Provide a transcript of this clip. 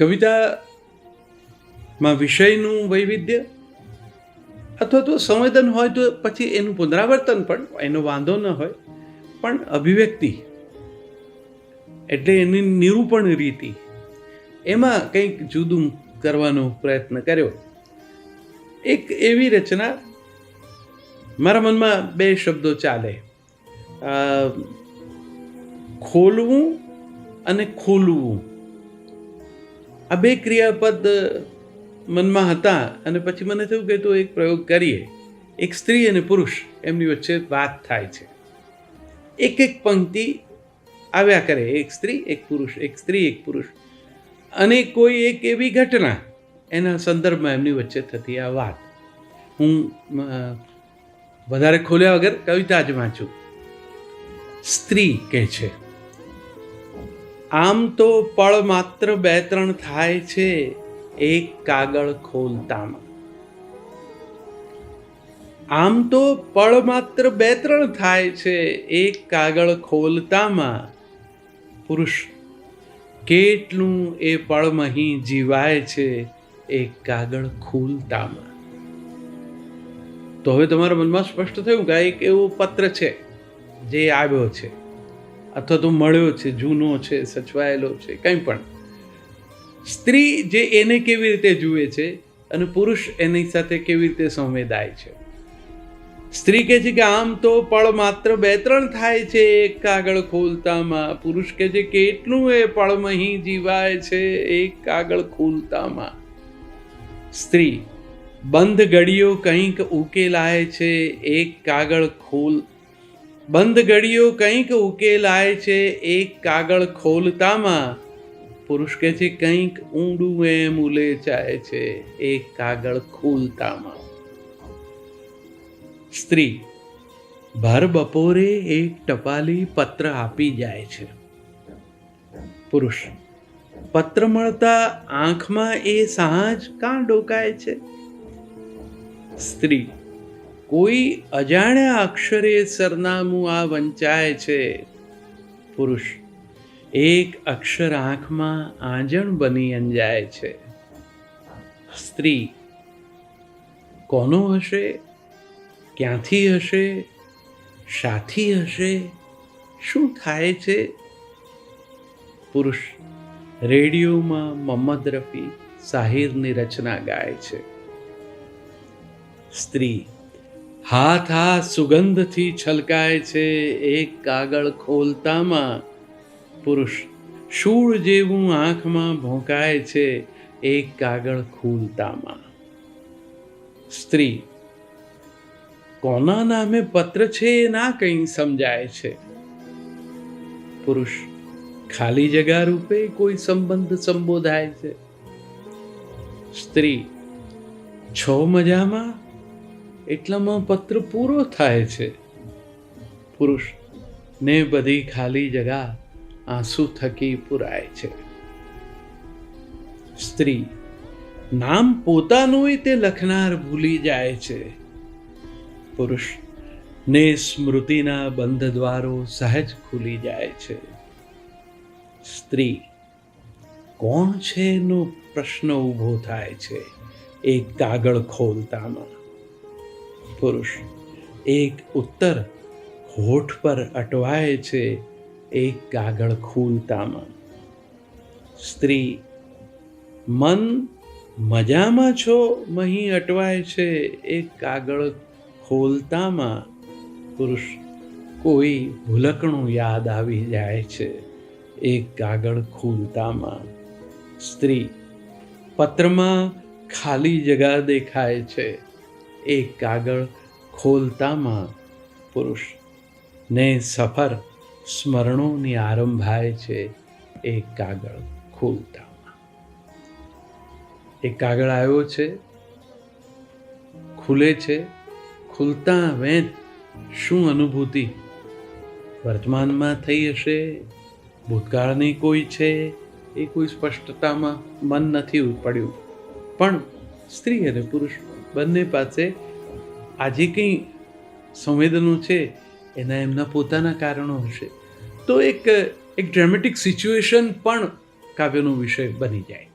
કવિતામાં વિષયનું વૈવિધ્ય અથવા તો સંવેદન હોય તો પછી એનું પુનરાવર્તન પણ, એનો વાંધો ન હોય, પણ અભિવ્યક્તિ એટલે એની નિરૂપણ રીતિ. એમાં કંઈક જુદું કરવાનો પ્રયત્ન કર્યો. એક એવી રચના મારા મનમાં બે શબ્દો ચાલે. ખોલવું અને ખોલવું. આ બે ક્રિયાપદ મનમાં હતા અને પછી મને થયું કે તો એક પ્રયોગ કરીએ. એક સ્ત્રી અને પુરુષ, એમની વચ્ચે વાત થાય છે. એક એક પંક્તિ આવ્યા કરે, એક સ્ત્રી, એક પુરુષ, એક સ્ત્રી, એક પુરુષ. અને કોઈ એક એવી ઘટના એના સંદર્ભમાં એમની વચ્ચે થતી આ વાત. હું વધારે ખોલ્યા વગર કવિતા જ વાંચું. સ્ત્રી કહે છે આમ તો પળ માત્ર બે ત્રણ થાય છે, એક કાગળ ખોલતામાં. આમ તો પળ માત્ર બે ત્રણ થાય છે, એક કાગળ ખોલતામાં. પુરુષ, કેટલું એ પળમહી જીવાય છે, એક કાગળ ખોલતામાં. તો હવે તમારા મનમાં સ્પષ્ટ થયું કે એક એવો પત્ર છે, જે આવ્યો છે. અથવા તો મળ્યો છે, જૂનો છે, સચવાયેલો છે, કંઈ પણ. સ્ત્રી જે એને કેવી રીતે જુએ છે અને પુરુષ એની સાથે કેવી રીતે સંવેદાય છે. સ્ત્રી કહે છે કે આમ તો પળ માત્ર બે ત્રણ થાય છે, એક કાગળ ખોલતામાં. પુરુષ કહે છે કેટલું એ પળમહી જીવાય છે, એક કાગળ ખોલતામાં. સ્ત્રી, બંધ ઘડીઓ કંઈક ઉકેલાય છે, એક કાગળ ખોલ બંધ ઘડીઓ કંઈક ઉકેલાય છે, એક કાગળ ખોલતામાં. પુરુષ કહે છે, કંઈક ઊંડું એમ ઉલેચાય છે, એક કાગળ ખોલતામાં. સ્ત્રી, ભર બપોરે એક ટપાલી પત્ર આપી જાય છે. પુરુષ, પત્ર મળતા આંખમાં એ સાંજ કાં ડોકાય છે? સ્ત્રી કોઈ અજાણ્યા અક્ષરે સરનામું આ વંચાય છે? પુરુષ, એક અક્ષર આંખમાં આંજણ બની અંજાય છે. સ્ત્રી, કોનો હશે? ક્યાંથી હશે? સાથી હશે? શું થાય છે? પુરુષ, રેડિયોમાં મોહમ્મદ રફી સાહિરની રચના ગાય છે. સ્ત્રી હાથ આ સુગંધથી છલકાય છે એક કાગળ ખોલતામાં. પુરુષ, શૂળ જેવું આંખમાં ભોંકાય છે એક કાગળ ખોલતામાં. સ્ત્રી, કોના નામે પત્ર છે એ ના કંઈ સમજાય છે? પુરુષ, ખાલી જગા રૂપે કોઈ સંબંધ સંબોધાય છે? સ્ત્રી, છો મજામાં? એટલામાં પત્ર પૂરો થાય છે. પુરુષ ને બધી ખાલી જગા આંસુ થકી પુરાય છે. સ્ત્રી નામ પોતાનું તે લખનાર ભૂલી જાય છે. પુરુષ ને સ્મૃતિના બંધ દ્વારો સહજ ખુલી જાય છે. સ્ત્રી કોણ છે એનો પ્રશ્ન ઊભો થાય છે. એક કાગળ ખોલતામાં પુરુષ. એક ઉત્તર હોઠ પર અટવાય છે, એક કાગળ ખોલતામાં સ્ત્રી, મન મજામાં છો? મહી અટવાય છે, એક કાગળ ખોલતામાં. પુરુષ, કોઈ ભૂલકણું યાદ આવી જાય છે, એક કાગળ ખોલતામાં સ્ત્રી, પત્રમાં ખાલી જગા દેખાય છે એક કાગળ ખોલતામાં પુરુષ ને સફર સ્મરણોની આરંભાય છે એ કાગળ ખોલતામાં. એ કાગળ આવ્યો છે, ખુલે છે, ખુલતા વેત શું અનુભૂતિ? વર્તમાનમાં થઈ હશે, ભૂતકાળની કોઈ છે એ કોઈ સ્પષ્ટતામાં મન નથી પડ્યું પણ સ્ત્રી અને પુરુષ બંને પાસે આજે કંઈ સંવેદનો છે, એના એમના પોતાના કારણો હશે. તો એક એક ડ્રામેટિક સિચ્યુએશન પણ કાવ્યનો વિષય બની જાય.